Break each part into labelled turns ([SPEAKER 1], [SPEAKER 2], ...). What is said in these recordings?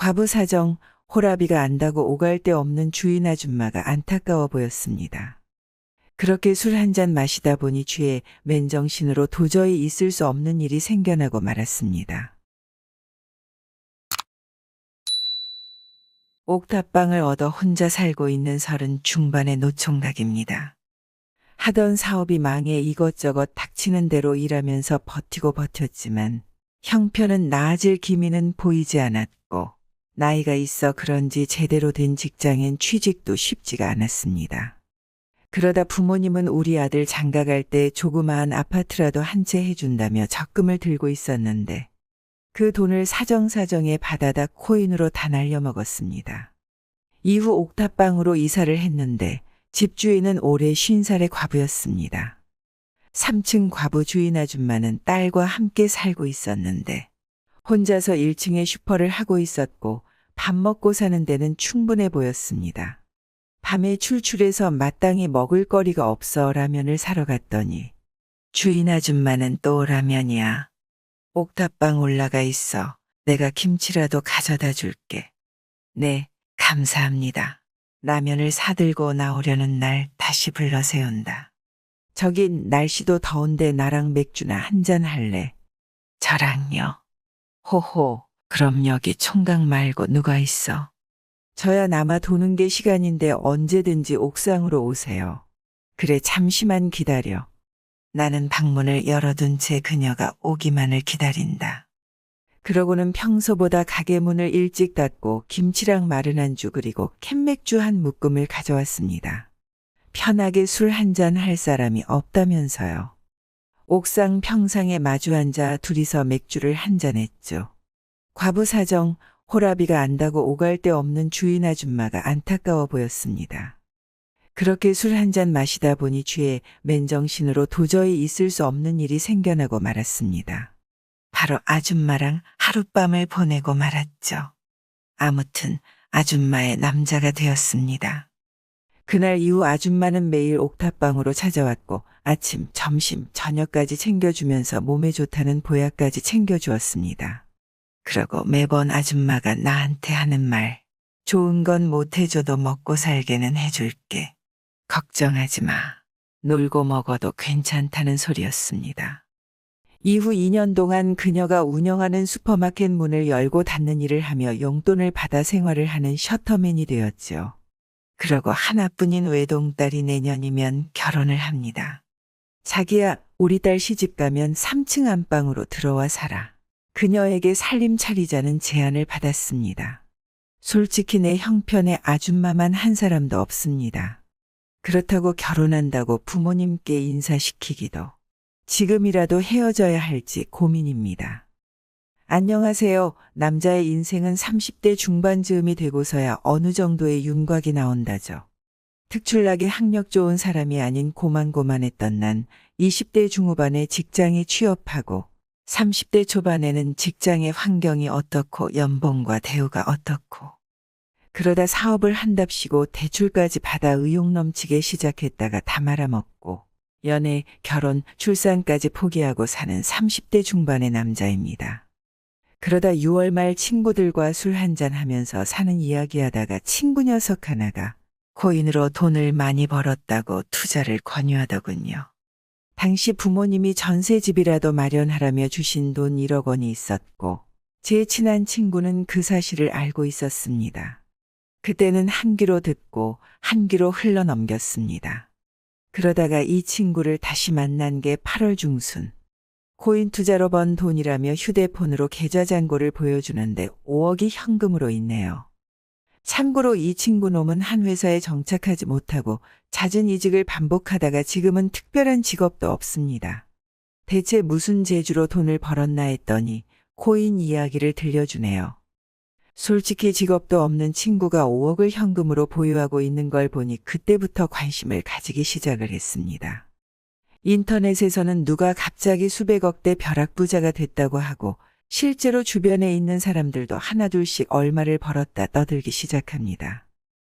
[SPEAKER 1] 과부 사정, 호라비가 안다고 오갈 데 없는 주인 아줌마가 안타까워 보였습니다. 그렇게 술 한 잔 마시다 보니 뒤에 맨정신으로 도저히 있을 수 없는 일이 생겨나고 말았습니다. 옥탑방을 얻어 혼자 살고 있는 서른 중반의 노총각입니다. 하던 사업이 망해 이것저것 닥치는 대로 일하면서 버티고 버텼지만 형편은 나아질 기미는 보이지 않았고 나이가 있어 그런지 제대로 된 직장엔 취직도 쉽지가 않았습니다. 그러다 부모님은 우리 아들 장가갈 때 조그마한 아파트라도 한 채 해준다며 적금을 들고 있었는데 그 돈을 사정사정에 받아다 코인으로 다 날려먹었습니다. 이후 옥탑방으로 이사를 했는데 집주인은 올해 50살의 과부였습니다. 3층 과부 주인 아줌마는 딸과 함께 살고 있었는데 혼자서 1층에 슈퍼를 하고 있었고 밥 먹고 사는 데는 충분해 보였습니다. 밤에 출출해서 마땅히 먹을 거리가 없어 라면을 사러 갔더니 주인 아줌마는 또 라면이야. 옥탑방 올라가 있어. 내가 김치라도 가져다 줄게. 네, 감사합니다. 라면을 사들고 나오려는 날 다시 불러 세운다. 저긴 날씨도 더운데 나랑 맥주나 한 잔 할래. 저랑요. 호호, 그럼 여기 총각 말고 누가 있어? 저야 남아 도는 게 시간인데 언제든지 옥상으로 오세요. 그래, 잠시만 기다려. 나는 방문을 열어둔 채 그녀가 오기만을 기다린다. 그러고는 평소보다 가게 문을 일찍 닫고 김치랑 마른 안주 그리고 캔맥주 한 묶음을 가져왔습니다. 편하게 술 한 잔 할 사람이 없다면서요. 옥상 평상에 마주 앉아 둘이서 맥주를 한 잔 했죠. 과부 사정, 호라비가 안다고 오갈 데 없는 주인 아줌마가 안타까워 보였습니다. 그렇게 술 한 잔 마시다 보니 뒤에 맨정신으로 도저히 있을 수 없는 일이 생겨나고 말았습니다. 바로 아줌마랑 하룻밤을 보내고 말았죠. 아무튼 아줌마의 남자가 되었습니다. 그날 이후 아줌마는 매일 옥탑방으로 찾아왔고 아침, 점심, 저녁까지 챙겨주면서 몸에 좋다는 보약까지 챙겨주었습니다. 그러고 매번 아줌마가 나한테 하는 말, 좋은 건 못해줘도 먹고 살게는 해줄게. 걱정하지 마. 놀고 먹어도 괜찮다는 소리였습니다. 이후 2년 동안 그녀가 운영하는 슈퍼마켓 문을 열고 닫는 일을 하며 용돈을 받아 생활을 하는 셔터맨이 되었죠. 그러고 하나뿐인 외동딸이 내년이면 결혼을 합니다. 자기야, 우리 딸 시집 가면 3층 안방으로 들어와 살아. 그녀에게 살림 차리자는 제안을 받았습니다. 솔직히 내 형편에 아줌마만 한 사람도 없습니다. 그렇다고 결혼한다고 부모님께 인사시키기도 지금이라도 헤어져야 할지 고민입니다. 안녕하세요. 남자의 인생은 30대 중반 즈음이 되고서야 어느 정도의 윤곽이 나온다죠. 특출나게 학력 좋은 사람이 아닌 고만고만했던 난 20대 중후반에 직장에 취업하고 30대 초반에는 직장의 환경이 어떻고 연봉과 대우가 어떻고 그러다 사업을 한답시고 대출까지 받아 의욕 넘치게 시작했다가 다 말아먹고 연애, 결혼, 출산까지 포기하고 사는 30대 중반의 남자입니다. 그러다 6월 말 친구들과 술 한잔 하면서 사는 이야기 하다가 친구 녀석 하나가 코인으로 돈을 많이 벌었다고 투자를 권유하더군요. 당시 부모님이 전세집이라도 마련하라며 주신 돈 1억 원이 있었고 제 친한 친구는 그 사실을 알고 있었습니다. 그때는 한 귀로 듣고 한 귀로 흘러 넘겼습니다. 그러다가 이 친구를 다시 만난 게 8월 중순. 코인 투자로 번 돈이라며 휴대폰으로 계좌 잔고를 보여주는데 5억이 현금으로 있네요. 참고로 이 친구 놈은 한 회사에 정착하지 못하고 잦은 이직을 반복하다가 지금은 특별한 직업도 없습니다. 대체 무슨 재주로 돈을 벌었나 했더니 코인 이야기를 들려주네요. 솔직히 직업도 없는 친구가 5억을 현금으로 보유하고 있는 걸 보니 그때부터 관심을 가지기 시작을 했습니다. 인터넷에서는 누가 갑자기 수백억대 벼락부자가 됐다고 하고 실제로 주변에 있는 사람들도 하나둘씩 얼마를 벌었다 떠들기 시작합니다.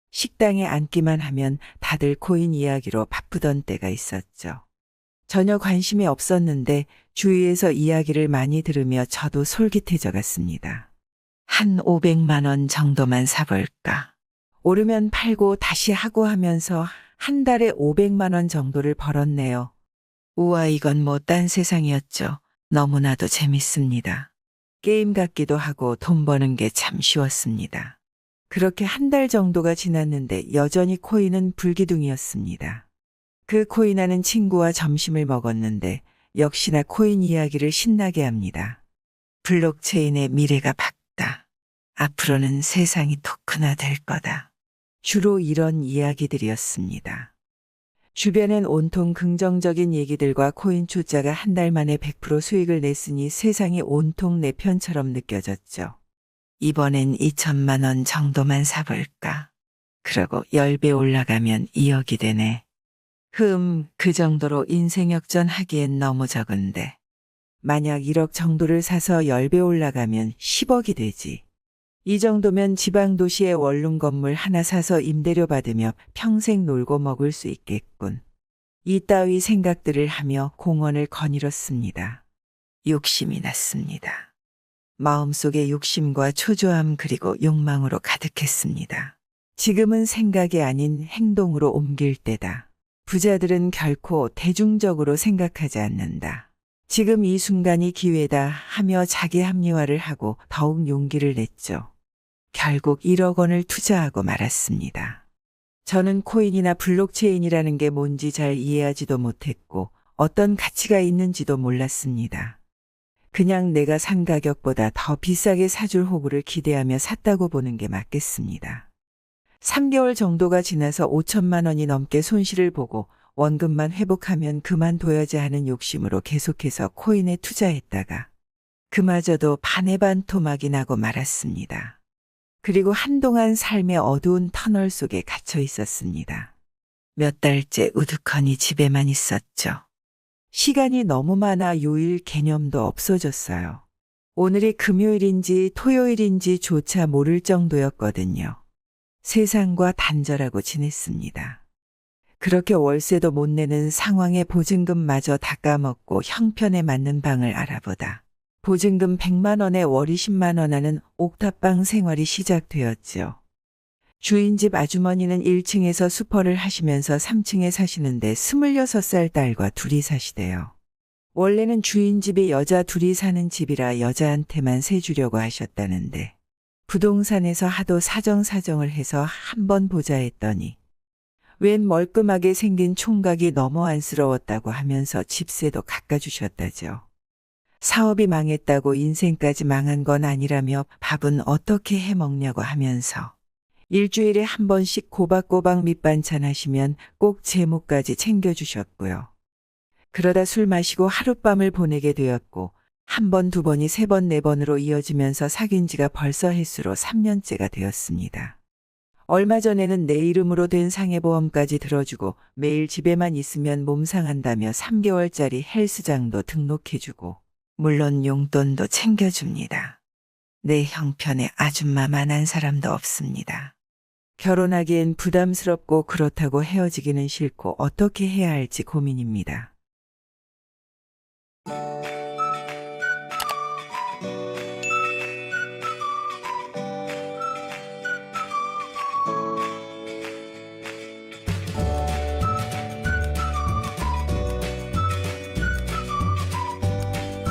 [SPEAKER 1] 식당에 앉기만 하면 다들 코인 이야기로 바쁘던 때가 있었죠. 전혀 관심이 없었는데 주위에서 이야기를 많이 들으며 저도 솔깃해져 갔습니다. 한 500만 원 정도만 사볼까. 오르면 팔고 다시 하고 하면서 한 달에 500만 원 정도를 벌었네요. 우와, 이건 뭐 딴 세상이었죠. 너무나도 재밌습니다. 게임 같기도 하고 돈 버는 게 참 쉬웠습니다. 그렇게 한 달 정도가 지났는데 여전히 코인은 불기둥이었습니다. 그 코인하는 친구와 점심을 먹었는데 역시나 코인 이야기를 신나게 합니다. 블록체인의 미래가 밝다. 앞으로는 세상이 토큰화 될 거다. 주로 이런 이야기들이었습니다. 주변엔 온통 긍정적인 얘기들과 코인 투자가 한 달 만에 100% 수익을 냈으니 세상이 온통 내 편처럼 느껴졌죠. 이번엔 2천만 원 정도만 사볼까. 그러고 10배 올라가면 2억이 되네. 흠, 그 정도로 인생 역전하기엔 너무 적은데. 만약 1억 정도를 사서 10배 올라가면 10억이 되지. 이 정도면 지방 도시의 원룸 건물 하나 사서 임대료 받으며 평생 놀고 먹을 수 있겠군. 이따위 생각들을 하며 공원을 거닐었습니다. 욕심이 났습니다. 마음속에 욕심과 초조함 그리고 욕망으로 가득했습니다. 지금은 생각이 아닌 행동으로 옮길 때다. 부자들은 결코 대중적으로 생각하지 않는다. 지금 이 순간이 기회다 하며 자기 합리화를 하고 더욱 용기를 냈죠. 결국 1억 원을 투자하고 말았습니다. 저는 코인이나 블록체인이라는 게 뭔지 잘 이해하지도 못했고 어떤 가치가 있는지도 몰랐습니다. 그냥 내가 산 가격보다 더 비싸게 사줄 호구를 기대하며 샀다고 보는 게 맞겠습니다. 3개월 정도가 지나서 5천만 원이 넘게 손실을 보고 원금만 회복하면 그만둬야지 하는 욕심으로 계속해서 코인에 투자했다가 그마저도 반의 반 토막이 나고 말았습니다. 그리고 한동안 삶의 어두운 터널 속에 갇혀 있었습니다. 몇 달째 우두커니 집에만 있었죠. 시간이 너무 많아 요일 개념도 없어졌어요. 오늘이 금요일인지 토요일인지 조차 모를 정도였거든요. 세상과 단절하고 지냈습니다. 그렇게 월세도 못 내는 상황에 보증금마저 다 까먹고 형편에 맞는 방을 알아보다 보증금 100만 원에 월 20만 원 하는 옥탑방 생활이 시작되었지요. 주인집 아주머니는 1층에서 수퍼를 하시면서 3층에 사시는데 26살 딸과 둘이 사시대요. 원래는 주인집에 여자 둘이 사는 집이라 여자한테만 세주려고 하셨다는데 부동산에서 하도 사정사정을 해서 한번 보자 했더니 웬 멀끔하게 생긴 총각이 너무 안쓰러웠다고 하면서 집세도 깎아주셨다죠. 사업이 망했다고 인생까지 망한 건 아니라며 밥은 어떻게 해 먹냐고 하면서 일주일에 한 번씩 꼬박꼬박 밑반찬 하시면 꼭 제목까지 챙겨주셨고요. 그러다 술 마시고 하룻밤을 보내게 되었고 한 번, 두 번이 세 번, 네 번으로 이어지면서 사귄 지가 벌써 횟수로 3년째가 되었습니다. 얼마 전에는 내 이름으로 된 상해보험까지 들어주고 매일 집에만 있으면 몸 상한다며 3개월짜리 헬스장도 등록해주고 물론 용돈도 챙겨줍니다. 내 형편에 아줌마만 한 사람도 없습니다. 결혼하기엔 부담스럽고 그렇다고 헤어지기는 싫고 어떻게 해야 할지 고민입니다.